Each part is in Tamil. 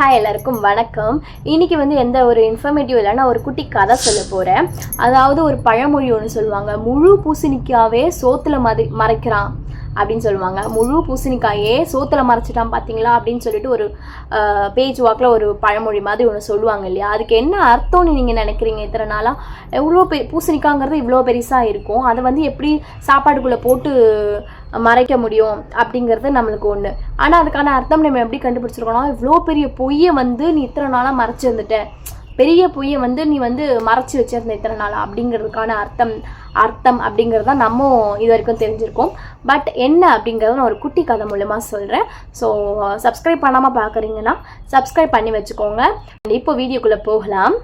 ஹாய் எல்லாருக்கும் வணக்கம். இன்றைக்கி வந்து எந்த ஒரு இன்ஃபர்மேட்டிவ் இல்லைன்னா ஒரு குட்டி கதை சொல்ல போகிறேன் அதாவது ஒரு பழமொழி ஒன்று சொல்லுவாங்க. முழு பூசணிக்காவே சோத்தில் மதி மறைக்கிறான். அப்படின்னு சொல்லுவாங்க. முழு பூசணிக்காயே சோத்தில் மறைச்சிட்டான் பார்த்தீங்களா அப்படின்னு சொல்லிட்டு ஒரு பேஜ் வாக்கில் ஒரு பழமொழி மாதிரி ஒன்று சொல்லுவாங்க இல்லையா? அதுக்கு என்ன அர்த்தம்னு நீங்கள் நினைக்கிறீங்க இத்தனை நாளாக எவ்வளோ பெ பூசணிக்காங்கிறது இவ்வளோ பெருசாக இருக்கும். அதை வந்து எப்படி சாப்பாடுக்குள்ளே போட்டு மறைக்க முடியும் அப்படிங்கிறது நம்மளுக்கு ஒன்று ஆனால் அதுக்கான அர்த்தம் நம்ம எப்படி கண்டுபிடிச்சிருக்கோம்னா இவ்வளோ பெரிய பொய்யை வந்து நீ இத்தனை நாளாக மறைச்சி வந்துட்டேன் பெரிய பொய்யை வந்து நீ வந்து மறைச்சி வச்சிருந்த இத்தனை நாள் அப்படிங்கிறதுக்கான அர்த்தம் அர்த்தம் அப்படிங்கிறத நம்ம இது வரைக்கும் தெரிஞ்சிருக்கோம். பட் என்ன அப்படிங்கிறத நான் ஒரு குட்டி கதை மூலமாக சொல்கிறேன் ஸோ சப்ஸ்கிரைப் பண்ணாமல் பார்க்குறீங்கன்னா சப்ஸ்கிரைப் பண்ணி வச்சுக்கோங்க. இப்போ வீடியோக்குள்ளே போகலாம்.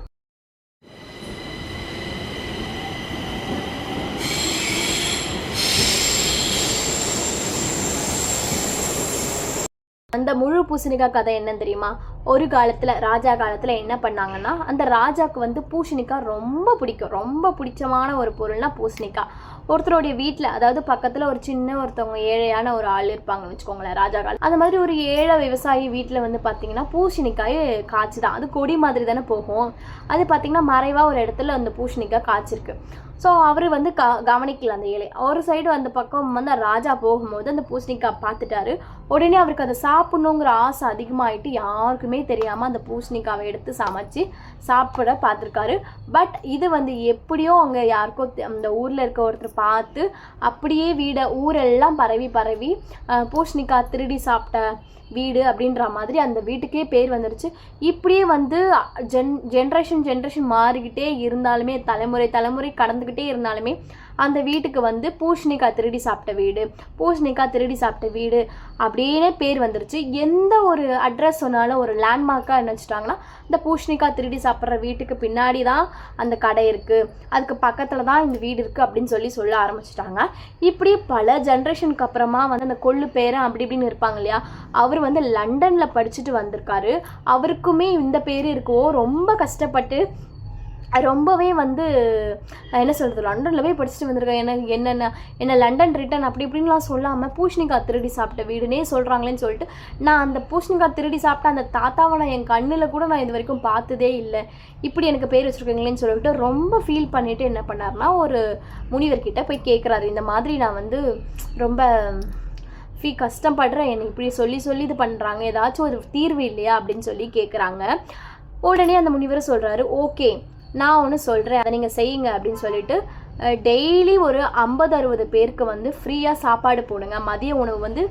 அந்த முழு பூசணிக்காய் கதை என்னன்னு தெரியுமா? ஒரு காலத்தில் ராஜா காலத்தில் என்ன பண்ணாங்கன்னா அந்த ராஜாவுக்கு வந்து பூசணிக்காய் ரொம்ப பிடிக்கும். ரொம்ப பிடிச்சமான ஒரு பொருள்னா பூசணிக்காய் ஒருத்தருடைய வீட்டில் அதாவது பக்கத்தில் ஒரு சின்ன ஒருத்தவங்க ஏழையான ஒரு ஆள் இருப்பாங்கன்னு வச்சுக்கோங்களேன் ராஜா காலம் அந்த மாதிரி ஒரு ஏழை விவசாயி வீட்டில் வந்து பார்த்தீங்கன்னா பூசணிக்காய் காய்ச்சி தான் அது கொடி மாதிரி தானே போகும். அது பார்த்தீங்கன்னா மறைவாக ஒரு இடத்துல அந்த பூசணிக்காய் காய்ச்சிருக்கு. ஸோ அவர் வந்து க கவனிக்கல அந்த ஏழை. ஒரு சைடு அந்த பக்கம் வந்து ராஜா போகும்போது அந்த பூசணிக்காய் பார்த்துட்டாரு உடனே அவருக்கு அதை சாப்பிட்ணுங்கிற ஆசை அதிகமாகிட்டு யாருக்குமே தெரியாமல் அந்த பூசணிக்காவை எடுத்து சமைச்சு சாப்பிட பார்த்துருக்காரு. பட் இது வந்து எப்படியோ அங்கே யாருக்கோ அந்த ஊரில் இருக்க ஒருத்தர் பார்த்து அப்படியே வீடை ஊரெல்லாம் பரவி பரவி அஹ், பூசணிக்காய் திருடி சாப்பிட்ட வீடு அப்படின்ற மாதிரி அந்த வீட்டுக்கே பேர் வந்துருச்சு. இப்படியே வந்து ஜென் ஜென்ரேஷன் ஜென்ரேஷன் மாறிக்கிட்டே இருந்தாலுமே தலைமுறை தலைமுறை கடந்துக்கிட்டே இருந்தாலுமே அந்த வீட்டுக்கு வந்து பூஷ்ணிகா திருடி சாப்பிட்ட வீடு பூஷ்ணிகா திருடி சாப்பிட்ட வீடு அப்படின்னே பேர் வந்துருச்சு. எந்த ஒரு அட்ரஸ் சொன்னாலும் ஒரு லேண்ட்மார்க்காக என்ன வச்சுட்டாங்கன்னா இந்த பூசணிக்காய் திருடி சாப்பிட்ற வீட்டுக்கு பின்னாடி தான் அந்த கடை இருக்குது அதுக்கு பக்கத்தில் தான் இந்த வீடு இருக்குது அப்படின்னு சொல்லி சொல்ல ஆரம்பிச்சிட்டாங்க. இப்படி பல ஜென்ரேஷனுக்கு அப்புறமா வந்து அந்த கொள்ளு பேரன் அப்படி இப்படின்னு இருப்பாங்க இல்லையா அவர் வந்து லண்டனில் படிச்சுட்டு வந்திருக்காரு. அவருக்குமே இந்த பேர் இருக்கோ ரொம்ப கஷ்டப்பட்டு ரொம்பவே வந்து என்ன சொல்கிறது லண்டனில் போய் படிச்சுட்டு வந்திருக்கேன். என்ன என்னென்ன என்ன லண்டன் ரிட்டன் அப்படி இப்படின்லாம் சொல்லாமல் பூஷணிக்காய் திருடி சாப்பிட்ட வீடுனே சொல்கிறாங்களேன்னு சொல்லிட்டு நான் அந்த பூஷணிக்காய் திருடி சாப்பிட்ட அந்த தாத்தாவை நான் என் கண்ணில் கூட நான் இது வரைக்கும் பார்த்ததே இல்லை. இப்படி எனக்கு பேர் வச்சுருக்கீங்களேன்னு சொல்லிட்டு ரொம்ப ஃபீல் பண்ணிவிட்டு என்ன பண்ணாருன்னா ஒரு முனிவர்கிட்ட போய் கேட்குறாரு இந்த மாதிரி நான் வந்து ரொம்ப ஃபீ கஷ்டப்படுறேன். என்னை இப்படி சொல்லி சொல்லி இது பண்ணுறாங்க ஏதாச்சும் ஒரு தீர்வு இல்லையா அப்படின்னு சொல்லி கேட்குறாங்க உடனே அந்த முனிவர் சொல்கிறாரு ஓகே நான் ஒன்று சொல்கிறேன் அதை நீங்கள் செய்யுங்க அப்படின்னு சொல்லிட்டு டெய்லி ஒரு ஐம்பது அறுபது பேருக்கு வந்து ஃப்ரீயாக சாப்பாடு போடுங்க. மதிய உணவு வந்து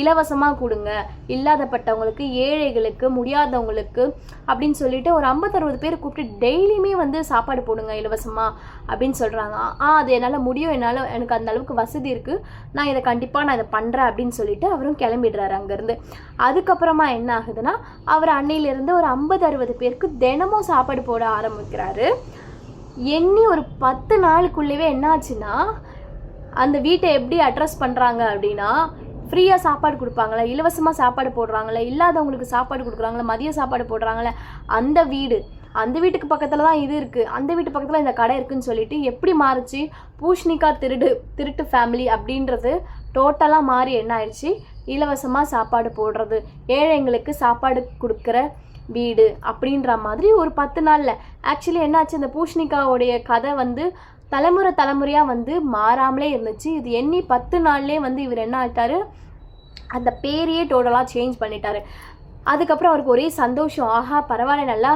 இலவசமாக கொடுங்க. இல்லாதப்பட்டவங்களுக்கு ஏழைகளுக்கு முடியாதவங்களுக்கு அப்படின்னு சொல்லிட்டு ஒரு ஐம்பது அறுபது பேர் கூப்பிட்டு டெய்லியுமே வந்து சாப்பாடு போடுங்க இலவசமாக அப்படின்னு சொல்கிறாங்க ஆ அது என்னால் முடியும். என்னால் எனக்கு அந்த அளவுக்கு வசதி இருக்குது நான் இதை கண்டிப்பாக நான் இதை பண்ணுறேன் அப்படின்னு சொல்லிட்டு அவரும் கிளம்பிடுறாரு அங்கேருந்து. அதுக்கப்புறமா என்ன ஆகுதுன்னா அவர் அன்னையிலேருந்து ஒரு ஐம்பது அறுபது பேருக்கு தினமும் சாப்பாடு போட ஆரம்பிக்கிறாரு. எண்ணி ஒரு பத்து நாளுக்குள்ளேயே என்னாச்சுன்னா அந்த வீட்டை எப்படி அட்ரஸ் பண்ணுறாங்க அப்படின்னா ஃப்ரீயாக சாப்பாடு கொடுப்பாங்களே இலவசமாக சாப்பாடு போடுறாங்களே இல்லாதவங்களுக்கு சாப்பாடு கொடுக்குறாங்களே மதிய சாப்பாடு போடுறாங்களே அந்த வீடு அந்த வீட்டுக்கு பக்கத்தில் தான் இது இருக்குது அந்த வீட்டு பக்கத்தில் இந்த கடை இருக்குன்னு சொல்லிட்டு எப்படி மாறுச்சு? பூஷ்ணிகா திருடு திருட்டு ஃபேமிலி அப்படின்றது டோட்டலாக மாறி என்ன ஆயிடுச்சு? இலவசமாக சாப்பாடு போடுறது ஏழைங்களுக்கு சாப்பாடு கொடுக்குற வீடு அப்படின்ற மாதிரி ஒரு பத்து நாளில். ஆக்சுவலி என்னாச்சு இந்த பூஷ்ணிகாவுடைய கதை வந்து தலைமுறை தலைமுறையாக வந்து மாறாமலே இருந்துச்சு. இது எண்ணி பத்து நாள்லேயே வந்து இவர் என்ன ஆகிட்டாரு அந்த பேரையே டோட்டலாக சேஞ்ச் பண்ணிட்டாரு. அதுக்கப்புறம் அவருக்கு ஒரே சந்தோஷம். ஆஹா பரவாயில்ல நல்லா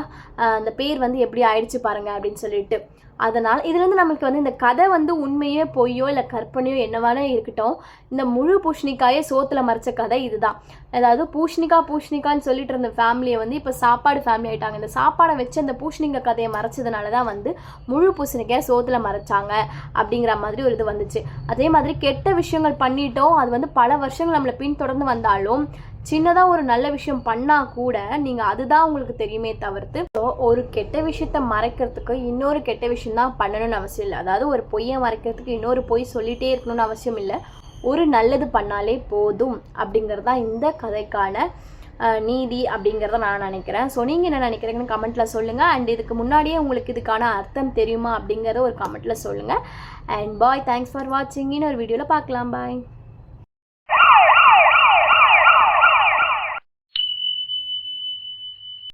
அந்த பேர் வந்து எப்படி ஆயிடுச்சு பாருங்க அப்படின்னு சொல்லிட்டு. அதனால் இதுலேருந்து நம்மளுக்கு வந்து இந்த கதை வந்து உண்மையோ பொய்யோ இல்லை கற்பனையோ என்னவானே இருக்கட்டும் இந்த முழு பூஷணிக்காயே சோத்தில் மறைச்ச கதை இதுதான். அதாவது பூஷணிக்கா பூஷணிக்கான்னு சொல்லிட்டு இருந்த ஃபேமிலியை வந்து இப்போ சாப்பாடு ஃபேமிலி ஆகிட்டாங்க இந்த சாப்பாடை வச்சு அந்த பூஷணிக்காய் கதையை மறைச்சதுனால தான் வந்து முழு பூசணிக்காய் சோத்தில் மறைச்சாங்க அப்படிங்கிற மாதிரி ஒரு இது வந்துச்சு. அதே மாதிரி கெட்ட விஷயங்கள் பண்ணிட்டோம். அது வந்து பல வருஷங்கள் நம்மளை பின்தொடர்ந்து வந்தாலும் சின்னதாக ஒரு நல்ல விஷயம் பண்ணால் கூட நீங்கள் அதுதான் உங்களுக்கு தெரியுமே தவிர்த்து ஸோ ஒரு கெட்ட விஷயத்த மறைக்கிறதுக்கு இன்னொரு கெட்ட விஷயம் தான் பண்ணணும்னு அவசியம் இல்லை. அதாவது ஒரு பொய்யை மறைக்கிறதுக்கு இன்னொரு பொய் சொல்லிகிட்டே இருக்கணும்னு அவசியம் இல்லை. ஒரு நல்லது பண்ணாலே போதும் அப்படிங்கிறது தான் இந்த கதைக்கான நீதி அப்படிங்கிறத நான் நினைக்கிறேன். ஸோ நீங்கள் என்ன நினைக்கிறீங்கன்னு கமெண்ட்டில் சொல்லுங்கள் அண்ட் இதுக்கு முன்னாடியே உங்களுக்கு இதுக்கான அர்த்தம் தெரியுமா அப்படிங்கிறத ஒரு கமெண்ட்டில் சொல்லுங்கள் அண்ட் பாய் தேங்க்ஸ் ஃபார் வாட்சிங் ஒரு வீடியோவில் பார்க்கலாம். பாய்